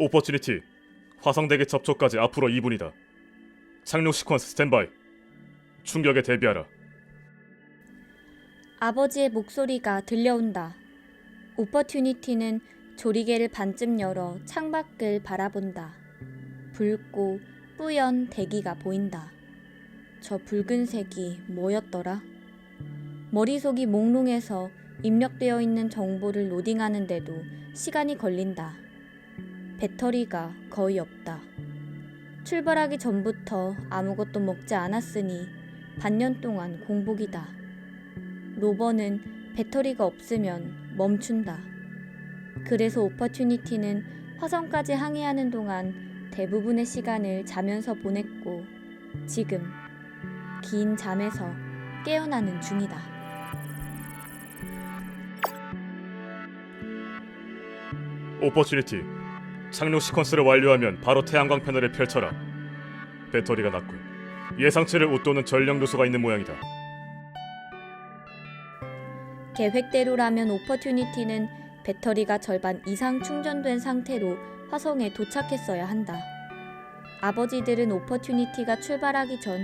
오퍼튜니티 화성대기 접촉까지 앞으로 2분이다. 착륙 시퀀스 스탠바이. 충격에 대비하라. 아버지의 목소리가 들려온다. 오퍼튜니티는 조리개를 반쯤 열어 창밖을 바라본다. 붉고 뿌연 대기가 보인다. 저 붉은색이 뭐였더라? 머릿속이 몽롱해서 입력되어 있는 정보를 로딩하는데도 시간이 걸린다. 배터리가 거의 없다. 출발하기 전부터 아무것도 먹지 않았으니 반년 동안 공복이다. 로버는 배터리가 없으면 멈춘다. 그래서 오퍼튜니티는 화성까지 항해하는 동안 대부분의 시간을 자면서 보냈고 지금 긴 잠에서 깨어나는 중이다. 오퍼튜니티 착륙 시퀀스를 완료하면 바로 태양광 패널을 펼쳐라. 배터리가 낮군. 예상치를 웃도는 전력 요소가 있는 모양이다. 계획대로라면 오퍼튜니티는 배터리가 절반 이상 충전된 상태로 화성에 도착했어야 한다. 아버지들은 오퍼튜니티가 출발하기 전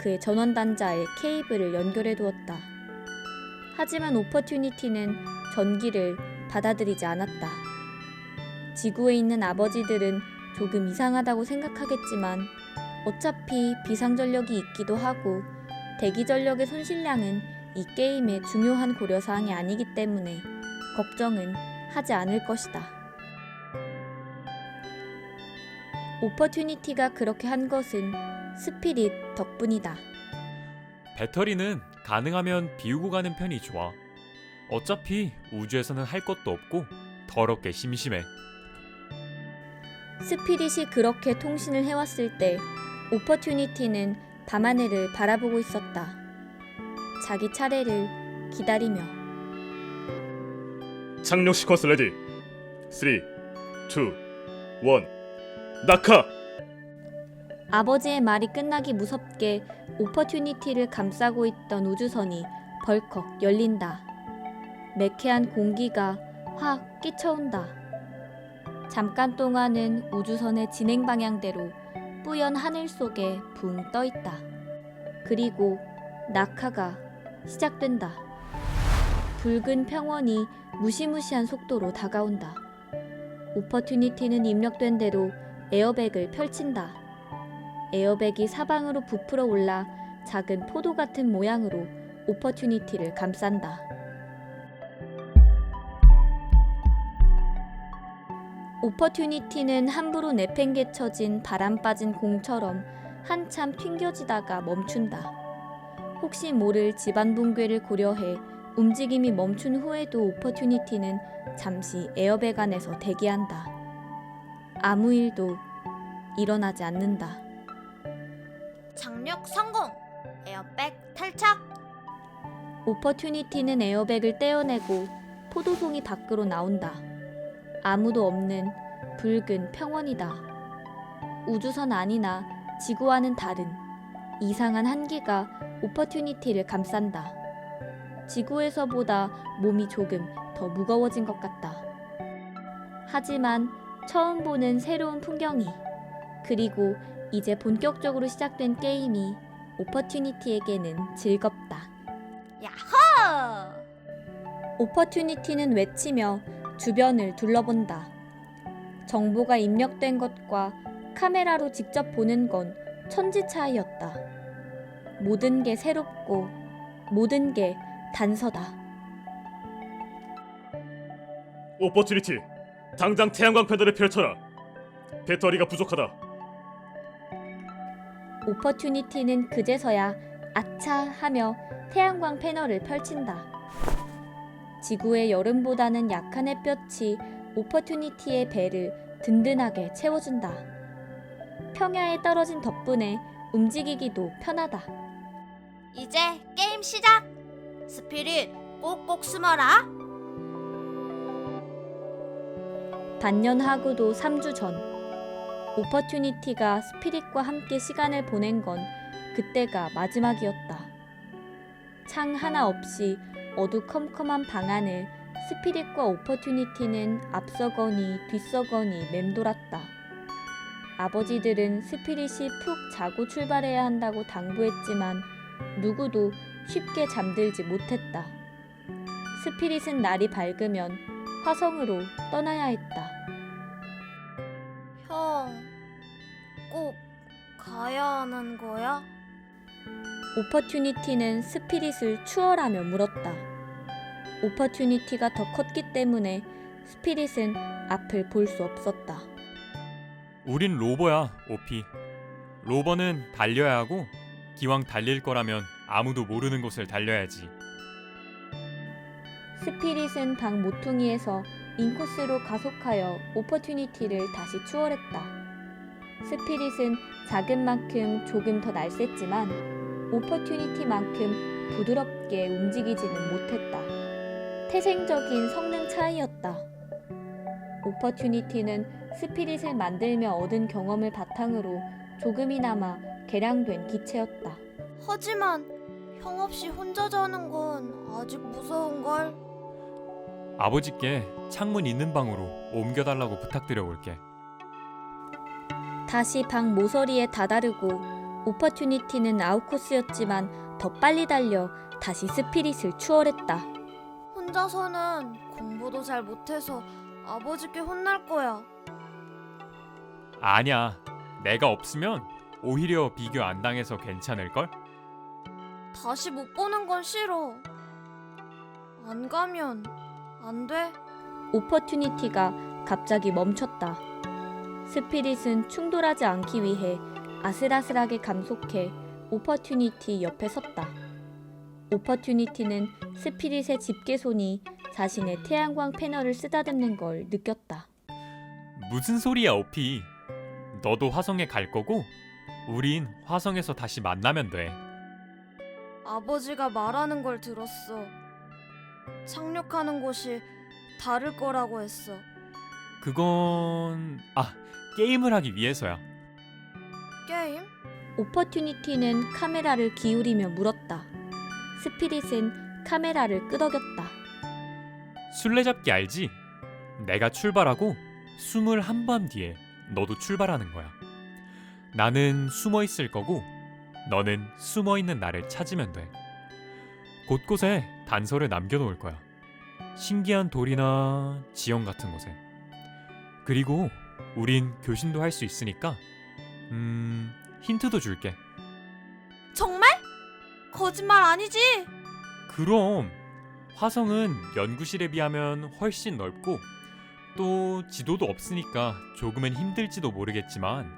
그의 전원 단자에 케이블을 연결해 두었다. 하지만 오퍼튜니티는 전기를 받아들이지 않았다. 지구에 있는 아버지들은 조금 이상하다고 생각하겠지만 어차피 비상전력이 있기도 하고 대기전력의 손실량은 이 게임의 중요한 고려사항이 아니기 때문에 걱정은 하지 않을 것이다. 오퍼튜니티가 그렇게 한 것은 스피릿 덕분이다. 배터리는 가능하면 비우고 가는 편이 좋아. 어차피 우주에서는 할 것도 없고 더럽게 심심해. 스피릿이 그렇게 통신을 해왔을 때 오퍼튜니티는 밤하늘을 바라보고 있었다. 자기 차례를 기다리며 착륙 시퀀스 레디. 3, 2, 1. 낙하! 아버지의 말이 끝나기 무섭게 오퍼튜니티를 감싸고 있던 우주선이 벌컥 열린다. 매캐한 공기가 확 끼쳐온다. 잠깐 동안은 우주선의 진행 방향대로 뿌연 하늘 속에 붕 떠 있다. 그리고 낙하가 시작된다. 붉은 평원이 무시무시한 속도로 다가온다. 오퍼튜니티는 입력된 대로 에어백을 펼친다. 에어백이 사방으로 부풀어 올라 작은 포도 같은 모양으로 오퍼튜니티를 감싼다. 오퍼튜니티는 함부로 내팽개쳐진 바람 빠진 공처럼 한참 튕겨지다가 멈춘다. 혹시 모를 집안 붕괴를 고려해 움직임이 멈춘 후에도 오퍼튜니티는 잠시 에어백 안에서 대기한다. 아무 일도 일어나지 않는다. 착륙 성공! 에어백 탈착! 오퍼튜니티는 에어백을 떼어내고 포도송이 밖으로 나온다. 아무도 없는 붉은 평원이다. 우주선 아니나 지구와는 다른 이상한 한기가 오퍼튜니티를 감싼다. 지구에서보다 몸이 조금 더 무거워진 것 같다. 하지만 처음 보는 새로운 풍경이 그리고 이제 본격적으로 시작된 게임이 오퍼튜니티에게는 즐겁다. 야호! 오퍼튜니티는 외치며 주변을 둘러본다. 정보가 입력된 것과 카메라로 직접 보는 건 천지 차이였다. 모든 게 새롭고 모든 게 단서다. 오퍼튜니티. 당장 태양광 패널을 펼쳐라. 배터리가 부족하다. 오퍼튜니티는 그제서야 아차 하며 태양광 패널을 펼친다. 지구의 여름보다는 약한 햇볕이 오퍼튜니티의 배를 든든하게 채워준다. 평야에 떨어진 덕분에 움직이기도 편하다. 이제 게임 시작! 스피릿 꼭꼭 숨어라! 반년하고도 3주 전 오퍼튜니티가 스피릿과 함께 시간을 보낸 건 그때가 마지막이었다. 창 하나 없이 어두컴컴한 방 안을 스피릿과 오퍼튜니티는 앞서거니 뒤서거니 맴돌았다. 아버지들은 스피릿이 푹 자고 출발해야 한다고 당부했지만 누구도 쉽게 잠들지 못했다. 스피릿은 날이 밝으면 화성으로 떠나야 했다. 형, 꼭 가야 하는 거야? 오퍼튜니티는 스피릿을 추월하며 물었다. 오퍼튜니티가 더 컸기 때문에 스피릿은 앞을 볼 수 없었다. 우린 로버야, 오피. 로버는 달려야 하고 기왕 달릴 거라면 아무도 모르는 곳을 달려야지. 스피릿은 방 모퉁이에서 인코스로 가속하여 오퍼튜니티를 다시 추월했다. 스피릿은 작은 만큼 조금 더 날쌔지만 오퍼튜니티만큼 부드럽게 움직이지는 못했다. 태생적인 성능 차이였다. 오퍼튜니티는 스피릿을 만들며 얻은 경험을 바탕으로 조금이나마 개량된 기체였다. 하지만 형 없이 혼자 자는 건 아직 무서운 걸. 아버지께 창문 있는 방으로 옮겨달라고 부탁드려 볼게. 다시 방 모서리에 다다르고 오퍼튜니티는 아웃코스였지만 더 빨리 달려 다시 스피릿을 추월했다. 혼자서는 공부도 잘 못해서 아버지께 혼날 거야. 아니야. 내가 없으면 오히려 비교 안 당해서 괜찮을 걸? 다시 못 보는 건 싫어. 안 가면 안 돼? 오퍼튜니티가 갑자기 멈췄다. 스피릿은 충돌하지 않기 위해 아슬아슬하게 감속해 오퍼튜니티 옆에 섰다. 오퍼튜니티는 스피릿의 집게손이 자신의 태양광 패널을 쓰다듬는 걸 느꼈다. 무슨 소리야, 오피. 너도 화성에 갈 거고 우린 화성에서 다시 만나면 돼. 아버지가 말하는 걸 들었어. 착륙하는 곳이 다를 거라고 했어. 그건 아, 게임을 하기 위해서야. 게임? 오퍼튜니티는 카메라를 기울이며 물었다. 스피릿은 카메라를 끄덕였다. 술래잡기 알지? 내가 출발하고 21밤 뒤에 너도 출발하는 거야. 나는 숨어 있을 거고 너는 숨어 있는 나를 찾으면 돼. 곳곳에 단서를 남겨 놓을 거야. 신기한 돌이나 지형 같은 곳에. 그리고 우린 교신도 할 수 있으니까 음, 힌트도 줄게. 정말? 거짓말 아니지? 그럼 화성은 연구실에 비하면 훨씬 넓고 또 지도도 없으니까 조금은 힘들지도 모르겠지만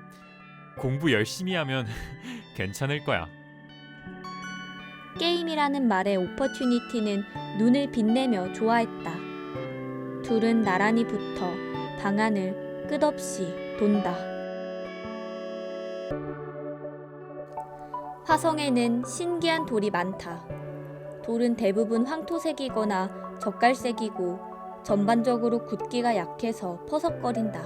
공부 열심히 하면 괜찮을 거야. 게임이라는 말에 오퍼튜니티는 눈을 빛내며 좋아했다. 둘은 나란히 붙어 방안을 끝없이 돈다. 화성에는 신기한 돌이 많다. 돌은 대부분 황토색이거나 젓갈색이고 전반적으로 굳기가 약해서 퍼석거린다.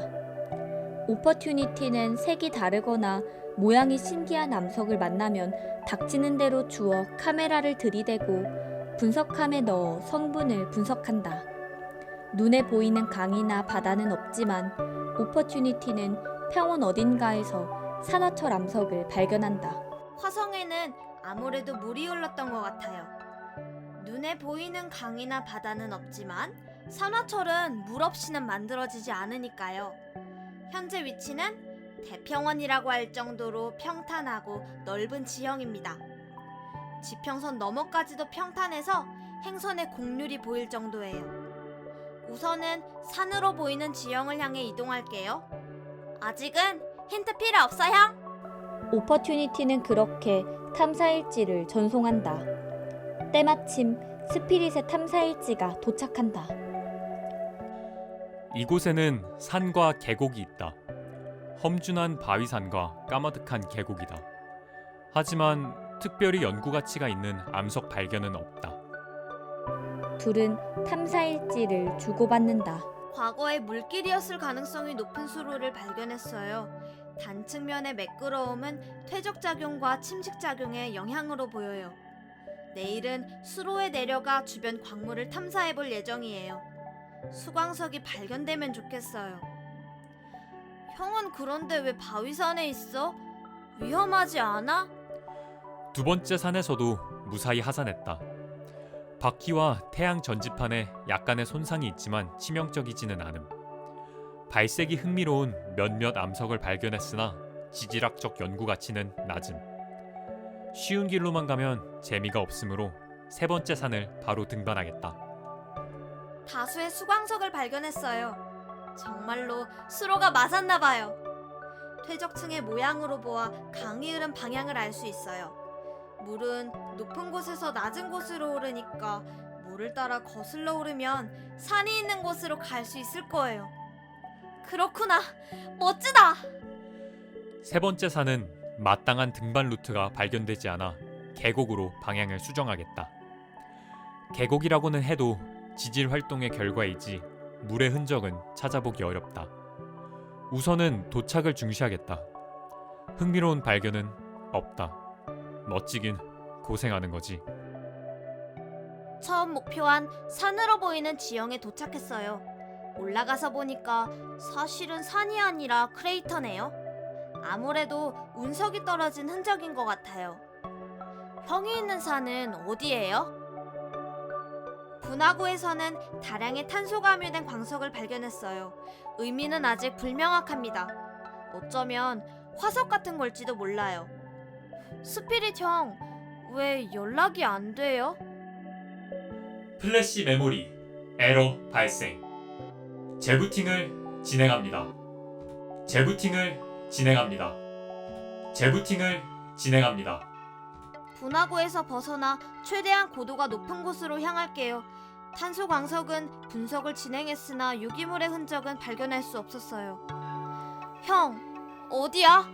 오퍼튜니티는 색이 다르거나 모양이 신기한 암석을 만나면 닥치는 대로 주워 카메라를 들이대고 분석함에 넣어 성분을 분석한다. 눈에 보이는 강이나 바다는 없지만 오퍼튜니티는 평원 어딘가에서 산화철 암석을 발견한다. 화성에는 아무래도 물이 흘렀던 것 같아요. 눈에 보이는 강이나 바다는 없지만 산화철은 물 없이는 만들어지지 않으니까요. 현재 위치는 대평원이라고 할 정도로 평탄하고 넓은 지형입니다. 지평선 너머까지도 평탄해서 행선의 곡률이 보일 정도예요. 우선은 산으로 보이는 지형을 향해 이동할게요. 아직은 힌트 필요 없어 형. 오퍼튜니티는 그렇게 탐사일지를 전송한다. 때마침 스피릿의 탐사일지가 도착한다. 이곳에는 산과 계곡이 있다. 험준한 바위산과 까마득한 계곡이다. 하지만 특별히 연구 가치가 있는 암석 발견은 없다. 둘은 탐사일지를 주고받는다. 과거에 물길이었을 가능성이 높은 수로를 발견했어요. 단측면의 매끄러움은 퇴적작용과 침식작용의 영향으로 보여요. 내일은 수로에 내려가 주변 광물을 탐사해 볼 예정이에요. 수광석이 발견되면 좋겠어요. 형은 그런데 왜 바위산에 있어? 위험하지 않아? 두 번째 산에서도 무사히 하산했다. 바퀴와 태양 전지판에 약간의 손상이 있지만 치명적이지는 않음. 발색이 흥미로운 몇몇 암석을 발견했으나 지질학적 연구 가치는 낮음. 쉬운 길로만 가면 재미가 없으므로 세 번째 산을 바로 등반하겠다. 다수의 수광석을 발견했어요. 정말로 수로가 맞았나 봐요. 퇴적층의 모양으로 보아 강이 흐른 방향을 알 수 있어요. 물은 높은 곳에서 낮은 곳으로 오르니까 물을 따라 거슬러 오르면 산이 있는 곳으로 갈 수 있을 거예요. 그렇구나. 멋지다. 세 번째 산은 마땅한 등반 루트가 발견되지 않아 계곡으로 방향을 수정하겠다. 계곡이라고는 해도 지질 활동의 결과이지 물의 흔적은 찾아보기 어렵다. 우선은 도착을 중시하겠다. 흥미로운 발견은 없다. 멋지긴 고생하는 거지. 처음 목표한 산으로 보이는 지형에 도착했어요. 올라가서 보니까 사실은 산이 아니라 크레이터네요. 아무래도 운석이 떨어진 흔적인 것 같아요. 형이 있는 산은 어디예요? 분화구에서는 다량의 탄소가 함유된 광석을 발견했어요. 의미는 아직 불명확합니다. 어쩌면 화석 같은 걸지도 몰라요. 스피릿 형, 왜 연락이 안 돼요? 플래시 메모리 에러 발생. 재부팅을 진행합니다. 재부팅을 진행합니다. 재부팅을 진행합니다. 분화구에서 벗어나 최대한 고도가 높은 곳으로 향할게요. 탄소 광석은 분석을 진행했으나 유기물의 흔적은 발견할 수 없었어요. 형, 어디야?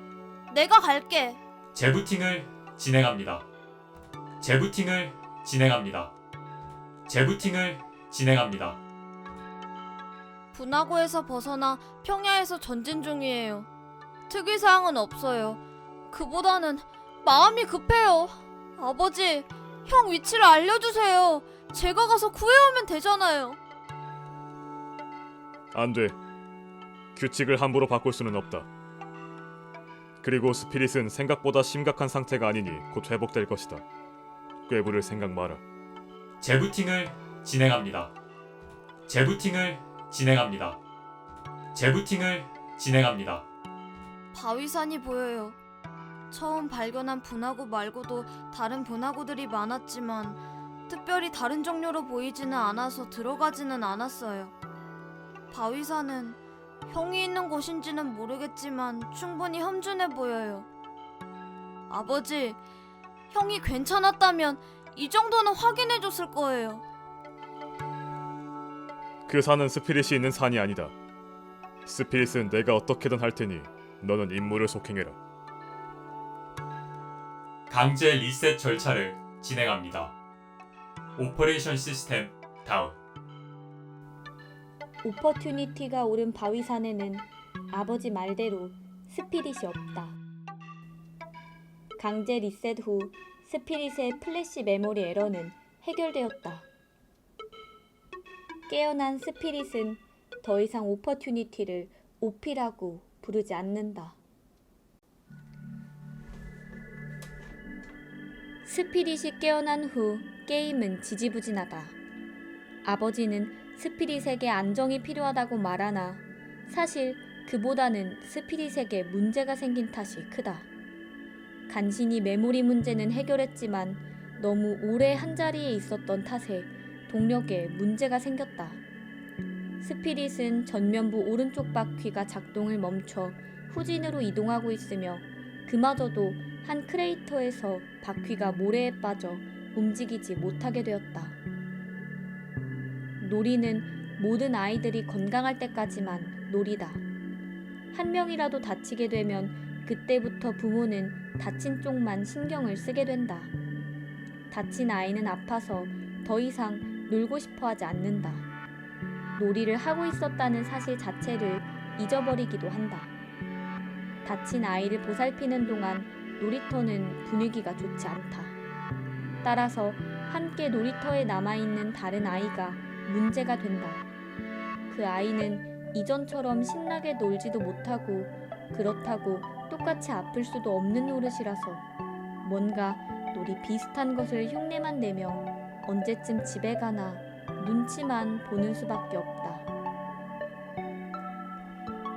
내가 갈게. 재부팅을 진행합니다. 재부팅을 진행합니다. 재부팅을 진행합니다. 분화구에서 벗어나 평야에서 전진 중이에요. 특이사항은 없어요. 그보다는 마음이 급해요. 아버지, 형 위치를 알려주세요. 제가 가서 구해오면 되잖아요. 안 돼. 규칙을 함부로 바꿀 수는 없다. 그리고 스피릿은 생각보다 심각한 상태가 아니니 곧 회복될 것이다. 꾀부를 생각 마라. 재부팅을 진행합니다. 재부팅을 진행합니다. 재부팅을 진행합니다. 바위산이 보여요. 처음 발견한 분화구 말고도 다른 분화구들이 많았지만 특별히 다른 종류로 보이지는 않아서 들어가지는 않았어요. 바위산은 형이 있는 곳인지는 모르겠지만 충분히 험준해 보여요. 아버지, 형이 괜찮았다면 이 정도는 확인해 줬을 거예요. 그 산은 스피릿이 있는 산이 아니다. 스피릿은 내가 어떻게든 할 테니 너는 임무를 속행해라. 강제 리셋 절차를 진행합니다. 오퍼레이션 시스템 다운. 오퍼튜니티가 오른 바위산에는 아버지 말대로 스피릿이 없다. 강제 리셋 후 스피릿의 플래시 메모리 에러는 해결되었다. 깨어난 스피릿은 더 이상 오퍼튜니티를 오피라고 부르지 않는다. 스피릿이 깨어난 후 게임은 지지부진하다. 아버지는 스피릿에게 안정이 필요하다고 말하나 사실 그보다는 스피릿에게 문제가 생긴 탓이 크다. 간신히 메모리 문제는 해결했지만 너무 오래 한 자리에 있었던 탓에 동력에 문제가 생겼다. 스피릿은 전면부 오른쪽 바퀴가 작동을 멈춰 후진으로 이동하고 있으며 그마저도 한 크레이터에서 바퀴가 모래에 빠져 움직이지 못하게 되었다. 놀이는 모든 아이들이 건강할 때까지만 놀이다. 한 명이라도 다치게 되면 그때부터 부모는 다친 쪽만 신경을 쓰게 된다. 다친 아이는 아파서 더 이상 놀고 싶어 하지 않는다. 놀이를 하고 있었다는 사실 자체를 잊어버리기도 한다. 다친 아이를 보살피는 동안 놀이터는 분위기가 좋지 않다. 따라서 함께 놀이터에 남아있는 다른 아이가 문제가 된다. 그 아이는 이전처럼 신나게 놀지도 못하고 그렇다고 똑같이 아플 수도 없는 노릇이라서 뭔가 놀이 비슷한 것을 흉내만 내며 언제쯤 집에 가나 눈치만 보는 수밖에 없다.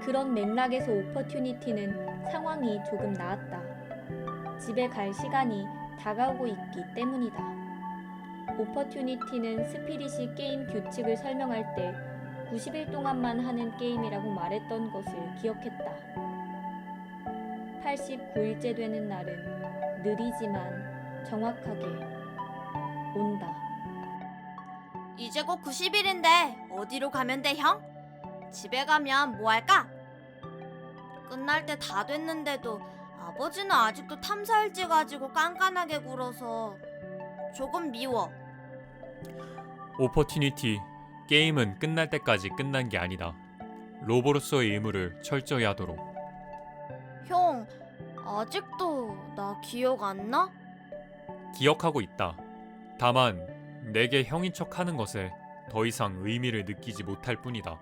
그런 맥락에서 오퍼튜니티는 상황이 조금 나았다. 집에 갈 시간이 다가오고 있기 때문이다. 오퍼튜니티는 스피릿이 게임 규칙을 설명할 때 90일 동안만 하는 게임이라고 말했던 것을 기억했다. 89일째 되는 날은 느리지만 정확하게 온다. 이제 곧 90일인데 어디로 가면 돼, 형? 집에 가면 뭐 할까? 끝날 때 다 됐는데도 아버지는 아직도 탐사일지 가지고 깐깐하게 굴어서 조금 미워. 오퍼튜니티 게임은 끝날 때까지 끝난 게 아니다. 로보로서의 의무를 철저히 하도록. 형, 아직도 나 기억 안 나? 기억하고 있다. 다만 내게 형인 척 하는 것에 더 이상 의미를 느끼지 못할 뿐이다.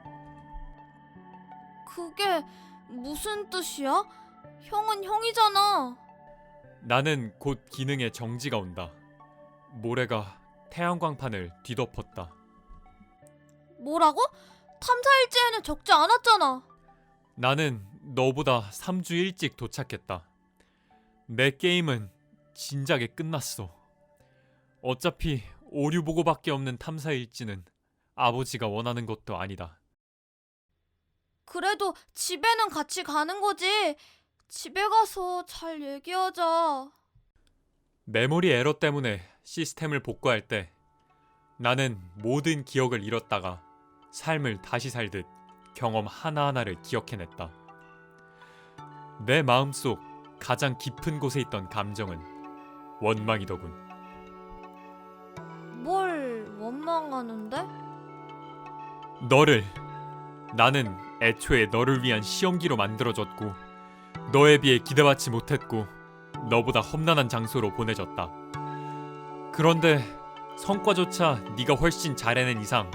그게 무슨 뜻이야? 형은 형이잖아. 나는 곧 기능의 정지가 온다. 모래가 태양광판을 뒤덮었다. 뭐라고? 탐사일지에는 적지 않았잖아. 나는 너보다 3주 일찍 도착했다. 내 게임은 진작에 끝났어. 어차피 오류 보고밖에 없는 탐사 일지는 아버지가 원하는 것도 아니다. 그래도 집에는 같이 가는 거지. 집에 가서 잘 얘기하자. 메모리 에러 때문에 시스템을 복구할 때 나는 모든 기억을 잃었다가 삶을 다시 살듯 경험 하나하나를 기억해냈다. 내 마음속 가장 깊은 곳에 있던 감정은 원망이더군. 뭘 원망하는데? 너를 나는 애초에 너를 위한 시험기로 만들어졌고 너에 비해 기대받지 못했고 너보다 험난한 장소로 보내졌다. 그런데 성과조차 네가 훨씬 잘해낸 이상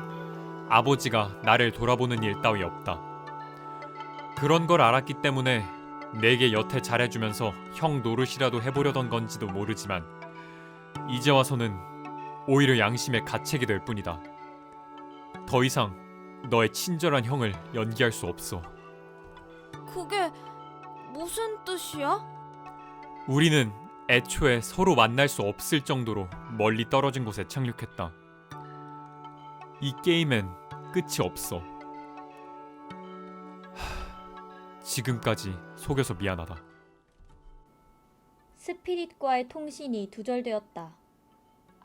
아버지가 나를 돌아보는 일 따위 없다. 그런 걸 알았기 때문에 내게 여태 잘해주면서 형 노릇이라도 해보려던 건지도 모르지만 이제 와서는 오히려 양심의 가책이 될 뿐이다. 더 이상 너의 친절한 형을 연기할 수 없어. 그게 무슨 뜻이야? 우리는 애초에 서로 만날 수 없을 정도로 멀리 떨어진 곳에 착륙했다. 이 게임엔 끝이 없어. 하, 지금까지 속여서 미안하다. 스피릿과의 통신이 두절되었다.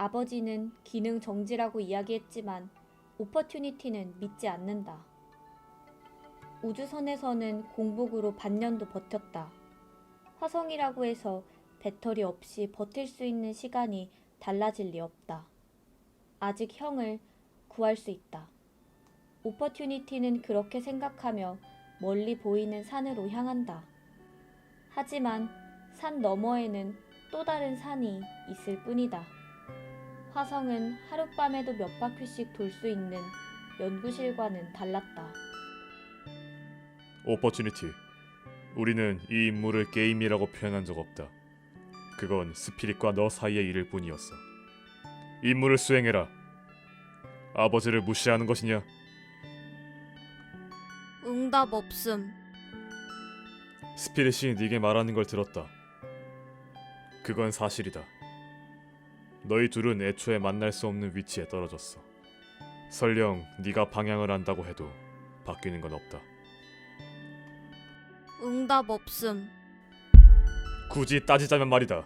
아버지는 기능 정지라고 이야기했지만 오퍼튜니티는 믿지 않는다. 우주선에서는 공복으로 반년도 버텼다. 화성이라고 해서 배터리 없이 버틸 수 있는 시간이 달라질 리 없다. 아직 형을 구할 수 있다. 오퍼튜니티는 그렇게 생각하며 멀리 보이는 산으로 향한다. 하지만 산 너머에는 또 다른 산이 있을 뿐이다. 화성은 하룻밤에도 몇 바퀴씩 돌 수 있는 연구실과는 달랐다. 오퍼튜니티. 우리는 이 임무를 게임이라고 표현한 적 없다. 그건 스피릿과 너 사이의 일일 뿐이었어. 임무를 수행해라. 아버지를 무시하는 것이냐? 응답 없음. 스피릿이 네게 말하는 걸 들었다. 그건 사실이다. 너희 둘은 애초에 만날 수 없는 위치에 떨어졌어. 설령 네가 방향을 안다고 해도 바뀌는 건 없다. 응답 없음. 굳이 따지자면 말이다.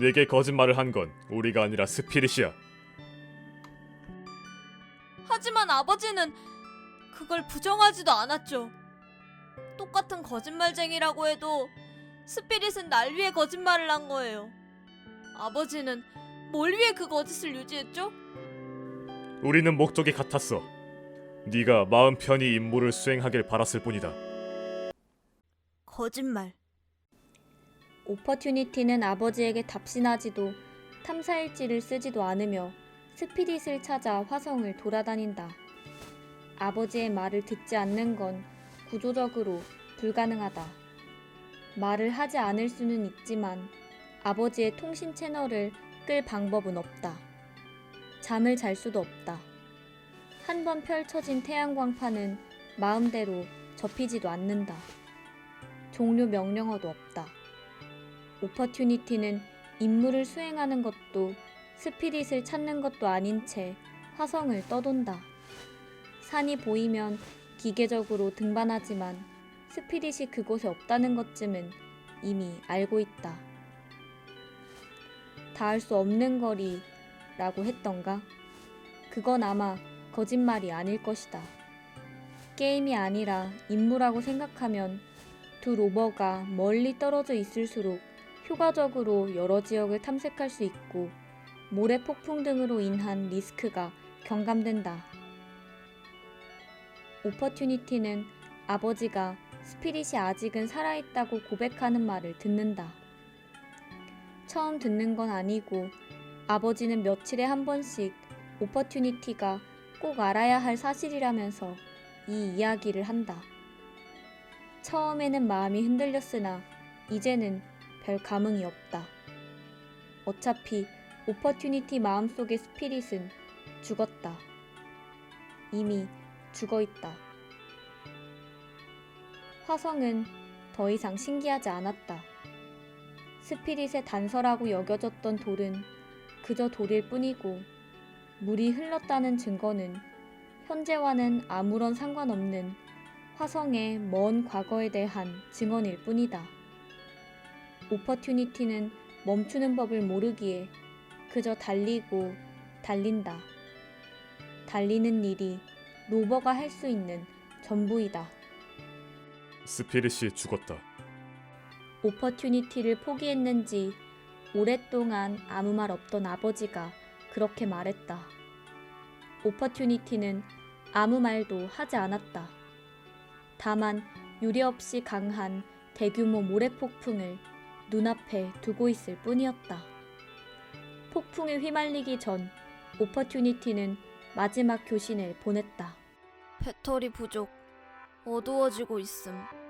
네게 거짓말을 한 건 우리가 아니라 스피릿이야. 하지만 아버지는 그걸 부정하지도 않았죠. 똑같은 거짓말쟁이라고 해도 스피릿은 날 위해 거짓말을 한 거예요. 아버지는 뭘 위해 그 거짓을 유지했죠? 우리는 목적이 같았어. 네가 마음 편히 임무를 수행하길 바랐을 뿐이다. 거짓말. 오퍼튜니티는 아버지에게 답신하지도 탐사일지를 쓰지도 않으며 스피릿을 찾아 화성을 돌아다닌다. 아버지의 말을 듣지 않는 건 구조적으로 불가능하다. 말을 하지 않을 수는 있지만 아버지의 통신 채널을 끌 방법은 없다. 잠을 잘 수도 없다. 한 번 펼쳐진 태양광판은 마음대로 접히지도 않는다. 종료 명령어도 없다. 오퍼튜니티는 임무를 수행하는 것도 스피릿을 찾는 것도 아닌 채 화성을 떠돈다. 산이 보이면 기계적으로 등반하지만 스피릿이 그곳에 없다는 것쯤은 이미 알고 있다. 닿을 수 없는 거리라고 했던가? 그건 아마 거짓말이 아닐 것이다. 게임이 아니라 임무라고 생각하면 두 로버가 멀리 떨어져 있을수록 효과적으로 여러 지역을 탐색할 수 있고 모래 폭풍 등으로 인한 리스크가 경감된다. 오퍼튜니티는 아버지가 스피릿이 아직은 살아있다고 고백하는 말을 듣는다. 처음 듣는 건 아니고 아버지는 며칠에 한 번씩 오퍼튜니티가 꼭 알아야 할 사실이라면서 이 이야기를 한다. 처음에는 마음이 흔들렸으나 이제는 별 감흥이 없다. 어차피 오퍼튜니티 마음속의 스피릿은 죽었다. 이미 죽어 있다. 화성은 더 이상 신기하지 않았다. 스피릿의 단서라고 여겨졌던 돌은 그저 돌일 뿐이고 물이 흘렀다는 증거는 현재와는 아무런 상관없는 화성의 먼 과거에 대한 증언일 뿐이다. 오퍼튜니티는 멈추는 법을 모르기에 그저 달리고 달린다. 달리는 일이 로버가 할 수 있는 전부이다. 스피릿이 죽었다. 오퍼튜니티를 포기했는지 오랫동안 아무 말 없던 아버지가 그렇게 말했다. 오퍼튜니티는 아무 말도 하지 않았다. 다만 유례없이 강한 대규모 모래폭풍을 눈앞에 두고 있을 뿐이었다. 폭풍에 휘말리기 전 오퍼튜니티는 마지막 교신을 보냈다. 배터리 부족. 어두워지고 있음.